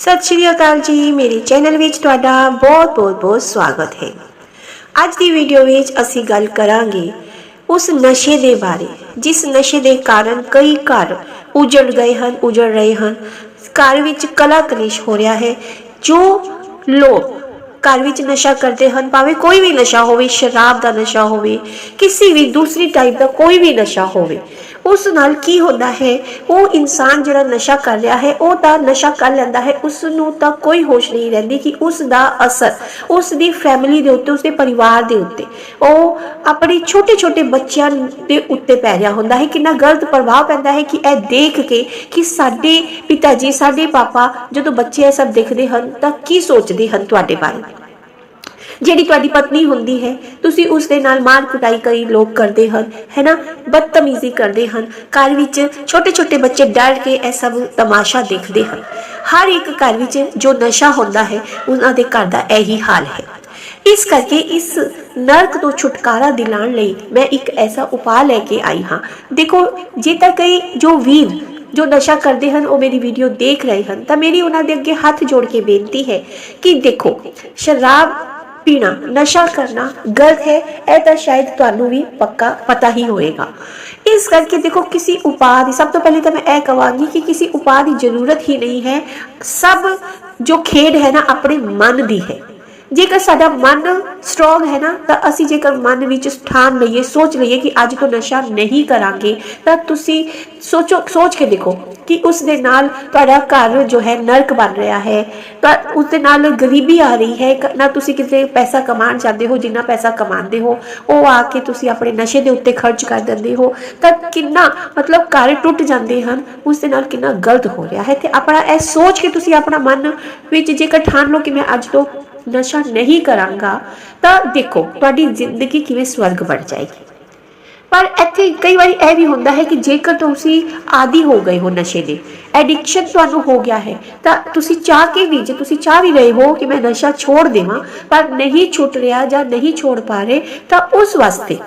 ਸਤਿ ਸ਼੍ਰੀ ਅਕਾਲ ਜੀ। ਮੇਰੇ ਚੈਨਲ ਵਿੱਚ ਤੁਹਾਡਾ ਬਹੁਤ-ਬਹੁਤ ਬਹੁਤ ਸਵਾਗਤ ਹੈ। ਅੱਜ ਦੀ ਵੀਡੀਓ ਵਿੱਚ ਅਸੀਂ ਗੱਲ ਕਰਾਂਗੇ ਉਸ ਨਸ਼ੇ ਦੇ ਬਾਰੇ, ਜਿਸ ਨਸ਼ੇ ਦੇ ਕਾਰਨ ਕਈ ਘਰ ਉਜੜ ਗਏ ਹਨ, ਉਜੜ ਰਹੇ ਹਨ। ਘਰ ਵਿੱਚ ਕਲਾ ਕਲੇਸ਼ ਹੋ ਰਿਹਾ ਹੈ। ਜੋ ਲੋਕ ਘਰ ਵਿੱਚ ਨਸ਼ਾ ਕਰਦੇ ਹਨ, ਭਾਵੇਂ ਕੋਈ ਵੀ ਨਸ਼ਾ ਹੋਵੇ, ਸ਼ਰਾਬ ਦਾ ਨਸ਼ਾ ਹੋਵੇ, ਕਿਸੇ ਵੀ ਦੂਸਰੀ ਟਾਈਪ ਦਾ ਕੋਈ ਵੀ ਨਸ਼ਾ ਹੋਵੇ ਉਸ ਨਾਲ ਕੀ ਹੁੰਦਾ ਹੈ? ਉਹ ਇਨਸਾਨ ਜਿਹੜਾ ਨਸ਼ਾ ਕਰ ਰਿਹਾ ਹੈ, ਉਹ ਤਾਂ ਨਸ਼ਾ ਕਰ ਲੈਂਦਾ ਹੈ, ਉਸ ਨੂੰ ਤਾਂ ਕੋਈ ਹੋਸ਼ ਨਹੀਂ ਰਹਿੰਦੀ ਕਿ ਉਸ ਦਾ ਅਸਰ, ਉਸ ਦੀ ਫੈਮਿਲੀ ਦੇ ਉੱਤੇ, ਉਸ ਦੇ ਪਰਿਵਾਰ ਦੇ ਉੱਤੇ। ਉਹ ਆਪਣੇ ਛੋਟੇ ਛੋਟੇ ਬੱਚਿਆਂ ਦੇ ਉੱਤੇ ਪੈ ਰਿਹਾ ਹੁੰਦਾ ਹੈ, ਕਿੰਨਾ ਗਲਤ ਪ੍ਰਭਾਵ ਪੈਂਦਾ ਹੈ ਕਿ ਇਹ ਦੇਖ ਕੇ ਕਿ ਸਾਡੇ ਪਿਤਾ ਜੀ, ਸਾਡੇ ਪਾਪਾ ਜਦੋਂ ਬੱਚੇ ਇਹ ਸਭ ਦੇਖਦੇ ਹਨ, ਤਾਂ ਕੀ ਸੋਚਦੇ ਹਨ ਤੁਹਾਡੇ ਬਾਰੇ? ਜਿਹੜੀ ਤੁਹਾਡੀ ਪਤਨੀ ਹੁੰਦੀ ਹੈ, ਤੁਸੀਂ ਉਸ ਦੇ ਨਾਲ ਮਾਰ ਕੁਟਾਈ ਕਈ ਲੋਕ ਕਰਦੇ ਹਨ, ਹੈਨਾ? ਬਦਤਮੀਜ਼ੀ ਕਰਦੇ ਹਨ, ਘਰ ਵਿੱਚ ਛੋਟੇ ਛੋਟੇ ਬੱਚੇ ਡਰ ਕੇ ਇਹ ਸਭ ਤਮਾਸ਼ਾ ਦੇਖਦੇ ਹਨ। ਹਰ ਇੱਕ ਘਰ ਵਿੱਚ ਜੋ ਨਸ਼ਾ ਹੁੰਦਾ ਹੈ, ਉਹਨਾਂ ਦੇ ਘਰ ਦਾ ਇਹੀ ਹਾਲ ਹੈ। ਇਸ ਕਰਕੇ ਇਸ ਨਰਕ ਤੋਂ ਛੁਟਕਾਰਾ ਦਿਲਾਉਣ ਲਈ ਮੈਂ ਇੱਕ ਐਸਾ ਉਪਾਅ ਲੈ ਕੇ ਆਈ ਹਾਂ। ਦੇਖੋ, ਜੇ ਤਾਂ ਕਈ ਜੋ ਵੀਰ ਜੋ ਨਸ਼ਾ ਕਰਦੇ ਹਨ, ਉਹ ਮੇਰੀ ਵੀਡੀਓ ਦੇਖ ਰਹੇ ਹਨ, ਤਾਂ ਮੇਰੀ ਉਹਨਾਂ ਦੇ ਅੱਗੇ ਹੱਥ ਜੋੜ ਕੇ ਬੇਨਤੀ ਹੈ ਕਿ ਦੇਖੋ, ਸ਼ਰਾਬ ਪੀਣਾ, ਨਸ਼ਾ ਕਰਨਾ ਗਲਤ ਹੈ, ਇਹ ਤਾਂ ਸ਼ਾਇਦ ਤੁਹਾਨੂੰ ਵੀ ਪੱਕਾ ਪਤਾ ਹੀ ਹੋਏਗਾ। ਇਸ ਕਰਕੇ ਦੇਖੋ ਕਿਸੇ ਉਪਾਅ ਦੀ, ਸਭ ਤੋਂ ਪਹਿਲੇ ਤਾਂ ਮੈਂ ਇਹ ਕਹਾਂਗੀ ਕਿ ਕਿਸੇ ਉਪਾਅ ਦੀ ਜ਼ਰੂਰਤ ਹੀ ਨਹੀਂ ਹੈ। ਸਭ ਜੋ ਖੇਡ ਹੈ ਨਾ, ਆਪਣੇ ਮਨ ਦੀ ਹੈ। ਜੇਕਰ ਸਾਡਾ ਮਨ ਸਟਰੋਂਗ ਹੈ ਨਾ, ਤਾਂ ਅਸੀਂ ਜੇਕਰ ਮਨ ਵਿੱਚ ਠਾਣ ਲਈਏ, ਸੋਚ ਲਈਏ ਕਿ ਅੱਜ ਤੋਂ ਨਸ਼ਾ ਨਹੀਂ ਕਰਾਂਗੇ, ਤਾਂ ਤੁਸੀਂ ਸੋਚੋ, ਸੋਚ ਕੇ ਦੇਖੋ ਕਿ ਉਸ ਦੇ ਨਾਲ ਤੁਹਾਡਾ ਘਰ ਜੋ ਹੈ ਨਰਕ ਬਣ ਰਿਹਾ ਹੈ। ਤਾਂ ਉਸ ਦੇ ਨਾਲ ਗਰੀਬੀ ਆ ਰਹੀ ਹੈ ਨਾ ਤੁਸੀਂ ਕਿਤੇ ਪੈਸਾ ਕਮਾਉਣ ਜਾਂਦੇ ਹੋ, ਜਿੰਨਾ ਪੈਸਾ ਕਮਾਉਂਦੇ ਹੋ, ਉਹ ਆ ਕੇ ਤੁਸੀਂ ਆਪਣੇ ਨਸ਼ੇ ਦੇ ਉੱਤੇ ਖਰਚ ਕਰ ਦਿੰਦੇ ਹੋ। ਤਾਂ ਕਿੰਨਾ ਮਤਲਬ ਘਰ ਟੁੱਟ ਜਾਂਦੇ ਹਨ ਉਸ ਦੇ ਨਾਲ ਕਿੰਨਾ ਗਲਤ ਹੋ ਰਿਹਾ ਹੈ। ਤੇ ਆਪਣਾ ਇਹ ਸੋਚ ਕੇ ਤੁਸੀਂ ਆਪਣਾ ਮਨ ਵਿੱਚ ਜੇਕਰ ਠਾਣ ਲਓ ਕਿ ਮੈਂ ਅੱਜ ਤੋਂ ਨਸ਼ਾ ਨਹੀਂ ਕਰਾਂਗਾ ਤਾਂ ਦੇਖੋ ਤੁਹਾਡੀ ਜ਼ਿੰਦਗੀ ਕਿਵੇਂ ਸਵਰਗ ਬਣ ਜਾਏਗੀ। ਪਰ ਇੱਥੇ ਕਈ ਵਾਰੀ ਇਹ ਵੀ ਹੁੰਦਾ ਹੈ ਕਿ ਜੇਕਰ ਤੁਸੀਂ ਆਦੀ ਹੋ ਗਏ ਹੋ ਨਸ਼ੇ ਦੇ ਐਡਿਕਸ਼ਨ ਤੁਹਾਨੂੰ ਹੋ ਗਿਆ ਹੈ, ਤਾਂ ਤੁਸੀਂ ਚਾਹ ਕੇ ਵੀ, ਜੇ ਤੁਸੀਂ ਚਾਹ ਵੀ ਰਹੇ ਹੋ ਕਿ ਮੈਂ ਨਸ਼ਾ ਛੋੜ ਦੇਵਾਂ, ਪਰ ਨਹੀਂ ਛੁੱਟ ਰਿਹਾ ਜਾਂ ਨਹੀਂ ਛੋੜ ਪਾ ਰਹੇ, ਤਾਂ ਉਸ ਵਾਸਤੇ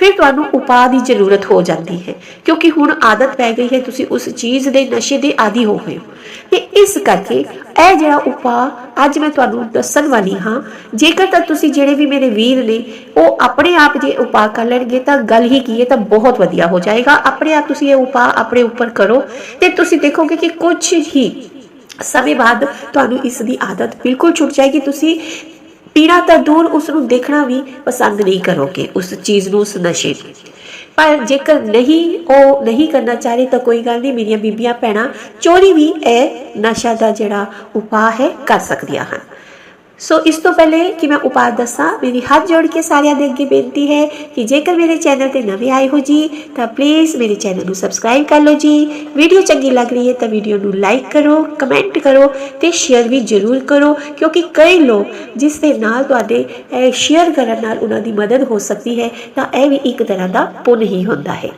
ਫਿਰ ਤੁਹਾਨੂੰ ਉਪਾਅ ਦੀ ਜ਼ਰੂਰਤ ਹੋ ਜਾਂਦੀ ਹੈ, ਕਿਉਂਕਿ ਹੁਣ ਆਦਤ ਪੈ ਗਈ ਹੈ, ਤੁਸੀਂ ਉਸ ਚੀਜ਼ ਦੇ ਨਸ਼ੇ ਦੇ ਆਦੀ ਹੋ ਗਏ ਹੋ। ਤੇ ਇਸ ਕਰਕੇ ਇਹ ਜਿਹੜਾ ਉਪਾਅ ਅੱਜ ਮੈਂ ਤੁਹਾਨੂੰ ਦੱਸਣ ਵਾਲੀ ਹਾਂ, ਜੇਕਰ ਤਾਂ ਤੁਸੀਂ ਜਿਹੜੇ ਵੀ ਮੇਰੇ ਵੀਰ ਨੇ, ਉਹ ਆਪਣੇ ਆਪ ਜੇ ਉਪਾਅ ਕਰ ਲੈਣਗੇ, ਤਾਂ ਗੱਲ ਹੀ ਕੀ ਹੈ, ਤਾਂ ਬਹੁਤ ਵਧੀਆ ਹੋ ਜਾਏਗਾ। ਆਪਣੇ ਆਪ ਤੁਸੀਂ ਇਹ ਉਪਾਅ ਆਪਣੇ ਉੱਪਰ ਕਰੋ ਤੇ ਤੁਸੀਂ ਦੇਖੋਗੇ ਕਿ ਕੁਝ ਹੀ ਸਮੇਂ ਬਾਅਦ ਤੁਹਾਨੂੰ ਇਸ ਦੀ ਆਦਤ ਬਿਲਕੁਲ ਛੁੱਟ ਜਾਏਗੀ। ਤੁਸੀਂ ਪੀਣਾ ਤਾਂ ਦੂਰ ਉਸ ਨੂੰ ਦੇਖਣਾ ਵੀ ਪਸੰਦ ਨਹੀਂ ਕਰੋਗੇ, ਉਸ ਚੀਜ਼ ਨੂੰ, ਉਸ ਨਸ਼ੇ ਨੂੰ। ਪਰ ਜੇਕਰ ਨਹੀਂ, ਉਹ ਨਹੀਂ ਕਰਨਾ ਚਾਹ ਰਹੀ ਤਾਂ ਕੋਈ ਗੱਲ ਨਹੀਂ, ਮੇਰੀਆਂ ਬੀਬੀਆਂ, ਭੈਣਾਂ, ਚੋਰੀ ਵੀ ਇਹ ਨਸ਼ਾ ਦਾ ਜਿਹੜਾ ਉਪਾਅ ਹੈ, ਕਰ ਸਕਦੀਆਂ ਹਨ। ਸੋ ਇਸ ਤੋਂ ਪਹਿਲੇ ਕਿ ਮੈਂ ਉਪਾਅ ਦੱਸਾਂ ਮੇਰੀ ਹੱਥ ਜੋੜ ਕੇ ਸਾਰਿਆਂ ਦੇ ਅੱਗੇ ਬੇਨਤੀ ਹੈ ਕਿ ਜੇਕਰ ਮੇਰੇ ਚੈਨਲ ਤੇ ਨਵੇਂ ਆਏ ਹੋ ਜੀ ਤਾਂ ਪਲੀਜ਼ ਮੇਰੇ ਚੈਨਲ ਨੂੰ ਸਬਸਕ੍ਰਾਈਬ ਕਰ ਲਓ ਜੀ ਵੀਡੀਓ ਚੰਗੀ ਲੱਗ ਰਹੀ ਹੈ ਤਾਂ ਵੀਡੀਓ ਨੂੰ ਲਾਈਕ ਕਰੋ ਕਮੈਂਟ ਕਰੋ ਤੇ ਸ਼ੇਅਰ ਵੀ ਜ਼ਰੂਰ ਕਰੋ ਕਿਉਂਕਿ ਕਈ ਲੋਕ ਜਿਸ ਦੇ ਨਾਲ ਤੁਹਾਡੇ ਸ਼ੇਅਰ ਕਰਨ ਨਾਲ ਉਹਨਾਂ ਦੀ ਮਦਦ ਹੋ ਸਕਦੀ ਹੈ ਤਾਂ ਇਹ ਵੀ ਇੱਕ ਤਰ੍ਹਾਂ ਦਾ ਪੁੰਨ ਹੀ ਹੁੰਦਾ ਹੈ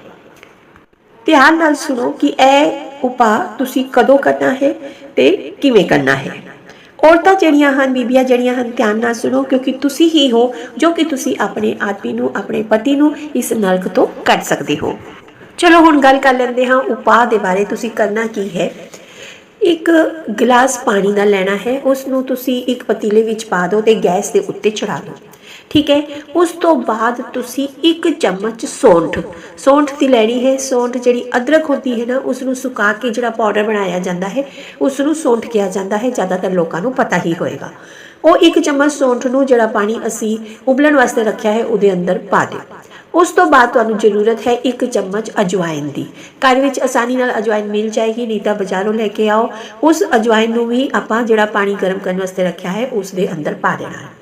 ਧਿਆਨ ਨਾਲ ਸੁਣੋ ਕਿ ਇਹ ਉਪਾਅ ਤੁਸੀਂ ਕਦੋਂ ਕਰਨਾ ਹੈ ਤੇ ਕਿਵੇਂ ਕਰਨਾ ਹੈ ਔਰਤਾਂ ਜਿਹੜੀਆਂ ਹਨ, ਬੀਬੀਆਂ ਜਿਹੜੀਆਂ ਹਨ, ਧਿਆਨ ਨਾਲ ਸੁਣੋ, ਕਿਉਂਕਿ ਤੁਸੀਂ ਹੀ ਹੋ ਜੋ ਕਿ ਤੁਸੀਂ ਆਪਣੇ ਆਦਮੀ ਨੂੰ, ਆਪਣੇ ਪਤੀ ਨੂੰ ਇਸ ਨਰਕ ਤੋਂ ਕੱਢ ਸਕਦੇ ਹੋ। ਚਲੋ ਹੁਣ ਗੱਲ ਕਰ ਲੈਂਦੇ ਹਾਂ, ਉਪਾਅ ਦੇ ਬਾਰੇ ਤੁਸੀਂ ਕਰਨਾ ਕੀ ਹੈ। ਇੱਕ ਗਲਾਸ ਪਾਣੀ ਦਾ ਲੈਣਾ ਹੈ ਉਸ ਨੂੰ ਤੁਸੀਂ ਇੱਕ ਪਤੀਲੇ ਵਿੱਚ ਪਾ ਦਿਓ ਤੇ ਗੈਸ ਦੇ ਉੱਤੇ ਚੜਾ ਦਿਓ। ਠੀਕ ਹੈ? ਉਸ ਤੋਂ ਬਾਅਦ ਤੁਸੀਂ ਇੱਕ ਚਮਚ ਸੌਂਠ। ਸੌਂਠ ਦੀ ਲੈਣੀ ਹੈ। ਸੌਂਠ ਜਿਹੜੀ ਅਦਰਕ ਹੁੰਦੀ ਹੈ ਨਾ ਉਸ ਨੂੰ ਸੁਕਾ ਕੇ ਜਿਹੜਾ ਪਾਊਡਰ ਬਣਾਇਆ ਜਾਂਦਾ ਹੈ ਉਸ ਨੂੰ ਸੌਂਠ ਕਿਹਾ ਜਾਂਦਾ ਹੈ। ਜ਼ਿਆਦਾਤਰ ਲੋਕਾਂ ਨੂੰ ਪਤਾ ਹੀ ਹੋਏਗਾ। ਉਹ ਇੱਕ ਚਮਚ ਸੌਂਠ ਨੂੰ ਜਿਹੜਾ ਪਾਣੀ ਅਸੀਂ ਉਬਲਣ ਵਾਸਤੇ ਰੱਖਿਆ ਹੈ, ਉਹਦੇ ਅੰਦਰ ਪਾ ਦਿਓ। ਉਸ ਤੋਂ ਬਾਅਦ ਤੁਹਾਨੂੰ ਜ਼ਰੂਰਤ ਹੈ ਇੱਕ ਚਮਚ ਅਜਵਾਇਨ ਦੀ। ਘਰ ਵਿੱਚ ਆਸਾਨੀ ਨਾਲ ਅਜਵਾਇਨ ਮਿਲ ਜਾਏਗੀ, ਨਹੀਂ ਤਾਂ ਬਾਜ਼ਾਰੋਂ ਲੈ ਕੇ ਆਓ। ਉਸ ਅਜਵਾਇਨ ਨੂੰ ਵੀ ਆਪਾਂ ਜਿਹੜਾ ਪਾਣੀ ਗਰਮ ਕਰਨ ਵਾਸਤੇ ਰੱਖਿਆ ਹੈ ਉਸ ਦੇ ਅੰਦਰ ਪਾ ਦੇਣਾ ਹੈ।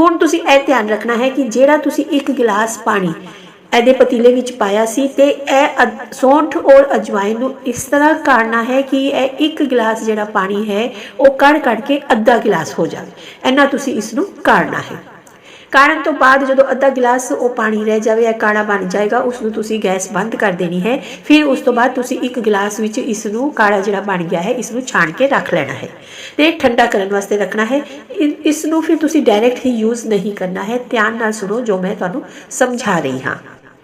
ਹੁਣ ਤੁਸੀਂ ਇਹ ਧਿਆਨ ਰੱਖਣਾ ਹੈ ਕਿ ਜਿਹੜਾ ਤੁਸੀਂ ਇੱਕ ਗਿਲਾਸ ਪਾਣੀ ਇਹਦੇ ਪਤੀਲੇ ਵਿੱਚ ਪਾਇਆ ਸੀ ਤੇ ਇਹ ਅਦ- ਸੌਂਠ ਔਰ ਅਜਵਾਇਨ ਨੂੰ ਇਸ ਤਰ੍ਹਾਂ ਕਾੜਨਾ ਹੈ ਕਿ ਇਹ ਇੱਕ ਗਿਲਾਸ ਜਿਹੜਾ ਪਾਣੀ ਹੈ ਉਹ ਕੜ ਕੜ ਕੇ ਅੱਧਾ ਗਿਲਾਸ ਹੋ ਜਾਵੇ। ਇੰਨਾ ਤੁਸੀਂ ਇਸ ਨੂੰ ਕਾੜਨਾ ਹੈ। ਕਾੜਨ ਤੋਂ ਬਾਅਦ ਜਦੋਂ ਅੱਧਾ ਗਿਲਾਸ ਉਹ ਪਾਣੀ ਰਹਿ ਜਾਵੇ, ਇਹ ਕਾੜਾ ਬਣ ਜਾਏਗਾ ਉਸ ਨੂੰ ਤੁਸੀਂ ਗੈਸ ਬੰਦ ਕਰ ਦੇਣੀ ਹੈ। ਫਿਰ ਉਸ ਤੋਂ ਬਾਅਦ ਤੁਸੀਂ ਇੱਕ ਗਿਲਾਸ ਵਿੱਚ ਇਸ ਨੂੰ ਕਾੜਾ ਜਿਹੜਾ ਬਣ ਗਿਆ ਹੈ ਇਸ ਨੂੰ ਛਾਣ ਕੇ ਰੱਖ ਲੈਣਾ ਹੈ। ਤੇ ਠੰਡਾ ਕਰਨ ਵਾਸਤੇ ਰੱਖਣਾ ਹੈ। ਇਸ ਨੂੰ ਫਿਰ ਤੁਸੀਂ ਡਾਇਰੈਕਟ ਹੀ ਯੂਜ਼ ਨਹੀਂ ਕਰਨਾ ਹੈ। ਧਿਆਨ ਨਾਲ ਸੁਣੋ ਜੋ ਮੈਂ ਤੁਹਾਨੂੰ ਸਮਝਾ ਰਹੀ ਹਾਂ।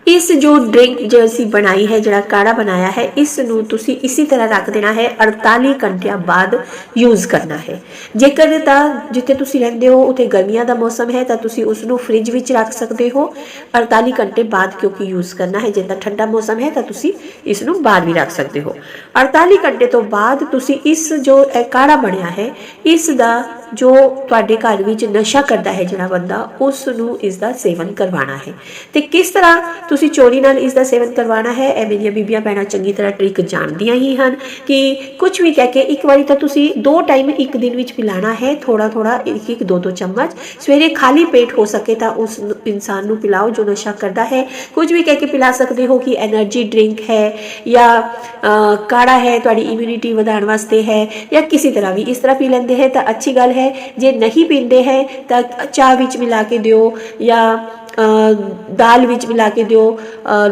ਇਸ ਜੋ ਡਰਿੰਕ ਜੋ ਅਸੀਂ ਬਣਾਈ ਹੈ, ਜਿਹੜਾ ਕਾੜਾ ਬਣਾਇਆ ਹੈ, ਇਸ ਨੂੰ ਤੁਸੀਂ ਇਸੇ ਤਰ੍ਹਾਂ ਰੱਖ ਦੇਣਾ ਹੈ 48 ਘੰਟਿਆਂ ਬਾਅਦ ਯੂਜ਼ ਕਰਨਾ ਹੈ। ਜੇਕਰ ਤਾਂ ਜਿੱਥੇ ਤੁਸੀਂ ਰਹਿੰਦੇ ਹੋ, ਉਥੇ ਗਰਮੀਆਂ ਦਾ ਮੌਸਮ ਹੈ, ਤਾਂ ਤੁਸੀਂ ਉਸ ਨੂੰ ਫ੍ਰਿਜ ਵਿੱਚ ਰੱਖ ਸਕਦੇ ਹੋ। 48 ਘੰਟੇ ਬਾਅਦ ਕਿਉਂਕਿ ਯੂਜ਼ ਕਰਨਾ ਹੈ, ਜਿੱਦਾਂ ਠੰਡਾ ਮੌਸਮ ਹੈ, ਤਾਂ ਤੁਸੀਂ ਇਸ ਨੂੰ ਬਾਹਰ ਵੀ ਰੱਖ ਸਕਦੇ ਹੋ। 48 ਘੰਟੇ ਤੋਂ ਬਾਅਦ ਤੁਸੀਂ ਇਸ ਜੋ ਇਹ ਕਾੜਾ ਬਣਿਆ ਹੈ, ਇਸ ਦਾ ਜੋ ਤੁਹਾਡੇ ਘਰ ਵਿੱਚ ਨਸ਼ਾ ਕਰਦਾ ਹੈ ਜਿਹੜਾ ਬੰਦਾ ਉਸ ਨੂੰ ਇਸ ਦਾ ਸੇਵਨ ਕਰਵਾਉਣਾ ਹੈ। ਤੇ ਕਿਸ ਤਰ੍ਹਾਂ ਤੁਸੀਂ ਚੋਰੀ ਨਾਲ ਇਸ ਦਾ ਸੇਵਨ ਕਰਵਾਉਣਾ ਹੈ? ਇਹ ਮੇਰੀਆਂ ਬੀਬੀਆਂ ਭੈਣਾਂ ਚੰਗੀ ਤਰ੍ਹਾਂ ਟ੍ਰਿਕ ਜਾਣਦੀਆਂ ਹੀ ਹਨ ਕਿ ਕੁਝ ਵੀ ਕਹਿ ਕੇ ਇੱਕ ਵਾਰੀ ਤਾਂ ਤੁਸੀਂ ਦੋ ਟਾਈਮ ਇੱਕ ਦਿਨ ਵਿੱਚ ਪਿਲਾਣਾ ਹੈ ਥੋੜਾ ਥੋੜਾ ਇੱਕ ਇੱਕ ਦੋ ਦੋ ਚਮਚ। ਸਵੇਰੇ ਖਾਲੀ ਪੇਟ ਹੋ ਸਕੇ ਤਾਂ ਉਸ ਇਨਸਾਨ ਨੂੰ ਪਿਲਾਓ ਜੋ ਨਸ਼ਾ ਕਰਦਾ ਹੈ। ਕੁਝ ਵੀ ਕਹਿ ਕੇ ਪਿਲਾ ਸਕਦੇ ਹੋ ਕਿ એનર્ਜੀ ਡਰਿੰਕ ਹੈ ਜਾਂ ਕਾੜਾ ਹੈ, ਤੁਹਾਡੀ ਇਮਿਊਨਿਟੀ ਵਧਾਉਣ ਵਾਸਤੇ ਹੈ ਜਾਂ ਕਿਸੇ ਤਰ੍ਹਾਂ ਵੀ ਇਸ ਤਰ੍ਹਾਂ ਪੀ ਲੈਂਦੇ ਹੈ ਤਾਂ ਅੱਛੀ ਗੱਲ ਹੈ। ਜੇ ਨਹੀਂ ਪੀਂਦੇ ਹੈ, ਤਾਂ ਚਾਹ ਵਿੱਚ ਮਿਲਾ ਕੇ ਦਿਓ ਜਾਂ ਦਾਲ ਵਿੱਚ ਮਿਲਾ ਕੇ ਦਿਓ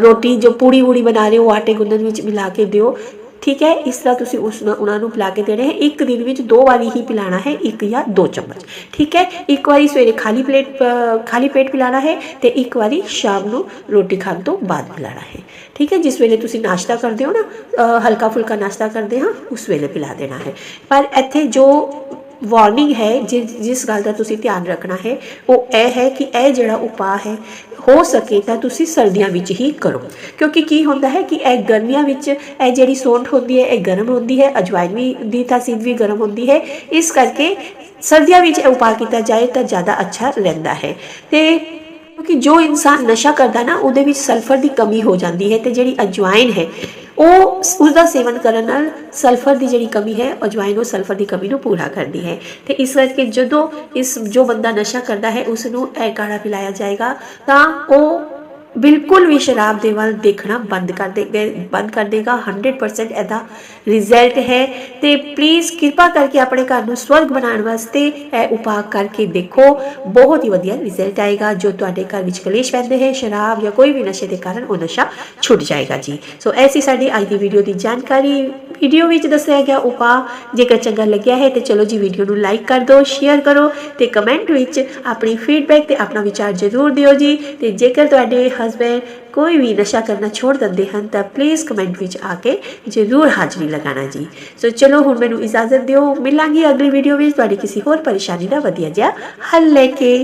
ਰੋਟੀ ਜੋ ਪੂੜੀ ਵੂੜੀ ਬਣਾ ਰਹੇ ਹੋ, ਆਟੇ ਗੁੰਨਣ ਵਿੱਚ ਮਿਲਾ ਕੇ ਦਿਓ। ਠੀਕ ਹੈ? ਇਸ ਤਰ੍ਹਾਂ ਤੁਸੀਂ ਉਸ ਉਹਨਾਂ ਨੂੰ ਪਿਲਾ ਕੇ ਦੇਣੇ ਹੈ। ਇੱਕ ਦਿਨ ਵਿੱਚ ਦੋ ਵਾਰੀ ਹੀ ਪਿਲਾਣਾ ਹੈ, ਇੱਕ ਜਾਂ ਦੋ ਚਮਚ। ਠੀਕ ਹੈ? ਇੱਕ ਵਾਰੀ ਸਵੇਰੇ ਖਾਲੀ ਪਲੇਟ ਖਾਲੀ ਪੇਟ ਪਿਲਾਣਾ ਹੈ ਤੇ ਇੱਕ ਵਾਰੀ ਸ਼ਾਮ ਨੂੰ ਰੋਟੀ ਖਾਣ ਤੋਂ ਬਾਅਦ ਪਿਲਾਣਾ ਹੈ। ਠੀਕ ਹੈ? ਜਿਸ ਵੇਲੇ ਤੁਸੀਂ ਨਾਸ਼ਤਾ ਕਰਦੇ ਹੋ ਨਾ ਹਲਕਾ ਫੁਲਕਾ ਨਾਸ਼ਤਾ ਕਰਦੇ ਹਾਂ, ਉਸ ਵੇਲੇ ਪਿਲਾ ਦੇਣਾ ਹੈ। ਪਰ ਇੱਥੇ ਜੋ ਵਾਰਨਿੰਗ ਹੈ ਜਿਸ ਜਿਸ ਗੱਲ ਦਾ ਤੁਸੀਂ ਧਿਆਨ ਰੱਖਣਾ ਹੈ, ਉਹ ਇਹ ਹੈ ਕਿ ਇਹ ਜਿਹੜਾ ਉਪਾਅ ਹੈ, ਹੋ ਸਕੇ ਤਾਂ ਤੁਸੀਂ ਸਰਦੀਆਂ ਵਿੱਚ ਹੀ ਕਰੋ। ਕਿਉਂਕਿ ਕੀ ਹੁੰਦਾ ਹੈ ਕਿ ਇਹ ਗਰਮੀਆਂ ਵਿੱਚ ਇਹ ਜਿਹੜੀ ਸੌਂਠ ਹੁੰਦੀ ਹੈ, ਇਹ ਗਰਮ ਹੁੰਦੀ ਹੈ ਅਜਵਾਇਨ ਵੀ ਦੀ ਤਾਸੀਰ ਵੀ ਗਰਮ ਹੁੰਦੀ ਹੈ। ਇਸ ਕਰਕੇ ਸਰਦੀਆਂ ਵਿੱਚ ਇਹ ਉਪਾਅ ਕੀਤਾ ਜਾਏ ਤਾਂ ਜ਼ਿਆਦਾ ਅੱਛਾ ਰਹਿੰਦਾ ਹੈ। ਤੇ ਕਿਉਂਕਿ ਜੋ ਇਨਸਾਨ ਨਸ਼ਾ ਕਰਦਾ ਨਾ, ਉਹਦੇ ਵਿੱਚ ਸਲਫਰ ਦੀ ਕਮੀ ਹੋ ਜਾਂਦੀ ਹੈ ਤੇ ਜਿਹੜੀ ਅਜਵਾਇਨ ਹੈ ਉਹ ਉਸ ਦਾ ਸੇਵਨ ਕਰਨ ਨਾਲ ਸਲਫਰ ਦੀ ਜਿਹੜੀ ਕਮੀ ਹੈ ਅਜਵਾਇਨ ਉਹ ਸਲਫਰ ਦੀ ਕਮੀ ਨੂੰ ਪੂਰਾ ਕਰਦੀ ਹੈ। ਤੇ ਇਸ ਕਰਕੇ ਜਦੋਂ ਇਸ, ਜੋ ਬੰਦਾ ਨਸ਼ਾ ਕਰਦਾ ਹੈ ਉਸ ਨੂੰ ਇਹ ਕਾੜਾ ਪਿਲਾਇਆ ਜਾਏਗਾ, ਤਾਂ ਉਹ ਬਿਲਕੁਲ ਵੀ ਸ਼ਰਾਬ ਦੇ ਵੱਲ ਦੇਖਣਾ ਬੰਦ ਕਰ ਦੇਗਾ ਬੰਦ ਕਰ ਦੇਗਾ। 100% ਇਹਦਾ ਰਿਜ਼ਲਟ ਹੈ। ਤੇ ਪਲੀਜ਼ ਕਿਰਪਾ ਕਰਕੇ ਆਪਣੇ ਘਰ ਨੂੰ ਸਵਰਗ ਬਣਾਉਣ ਵਾਸਤੇ ਇਹ ਉਪਾਅ ਕਰਕੇ ਦੇਖੋ। ਬਹੁਤ ਹੀ ਵਧੀਆ ਰਿਜ਼ਲਟ ਆਏਗਾ। ਜੋ ਤੁਹਾਡੇ ਘਰ ਵਿੱਚ ਕਲੇਸ਼ ਪੈਂਦੇ ਹੈ, ਸ਼ਰਾਬ ਜਾਂ ਕੋਈ ਵੀ ਨਸ਼ੇ ਦੇ ਕਾਰਨ ਉਹ ਨਸ਼ਾ ਛੁੱਟ ਜਾਏਗਾ ਜੀ। ਸੋ ਐਸੀ ਸਾਡੀ ਅੱਜ ਦੀ ਵੀਡੀਓ ਦੀ ਜਾਣਕਾਰੀ ਵੀਡੀਓ ਵਿੱਚ ਦੱਸਿਆ ਗਿਆ ਉਪਾਅ। ਜੇਕਰ ਚੰਗਾ ਲੱਗਿਆ ਹੈ ਤੇ ਚਲੋ ਜੀ ਵੀਡੀਓ ਨੂੰ ਲਾਈਕ ਕਰ ਦਿਓ ਸ਼ੇਅਰ ਕਰੋ ਤੇ ਕਮੈਂਟ ਵਿੱਚ ਆਪਣੀ ਫੀਡਬੈਕ ਤੇ ਆਪਣਾ ਵਿਚਾਰ ਜ਼ਰੂਰ ਦਿਓ ਜੀ। ਤੇ ਜੇਕਰ ਤੁਹਾਡੇ ਹਸਬੈਂਡ ਕੋਈ ਵੀ ਨਸ਼ਾ ਕਰਨਾ ਛੋੜ ਦਿੰਦੇ ਹਨ ਤਾਂ ਪਲੀਜ਼ ਕਮੈਂਟ ਵਿੱਚ ਆ ਕੇ ਜ਼ਰੂਰ ਹਾਜ਼ਰੀ ਲਗਾਣਾ ਜੀ। ਸੋ ਚਲੋ ਹੁਣ ਮੈਨੂੰ ਇਜਾਜ਼ਤ ਦਿਓ। ਮਿਲਾਂਗੀ ਅਗਲੀ ਵੀਡੀਓ ਵਿੱਚ। ਤੁਹਾਡੀ ਕਿਸੇ ਹੋਰ ਪਰੇਸ਼ਾਨੀ ਦਾ ਵਧੀਆ ਜਿਹਾ ਹੱਲ ਲੈ ਕੇ।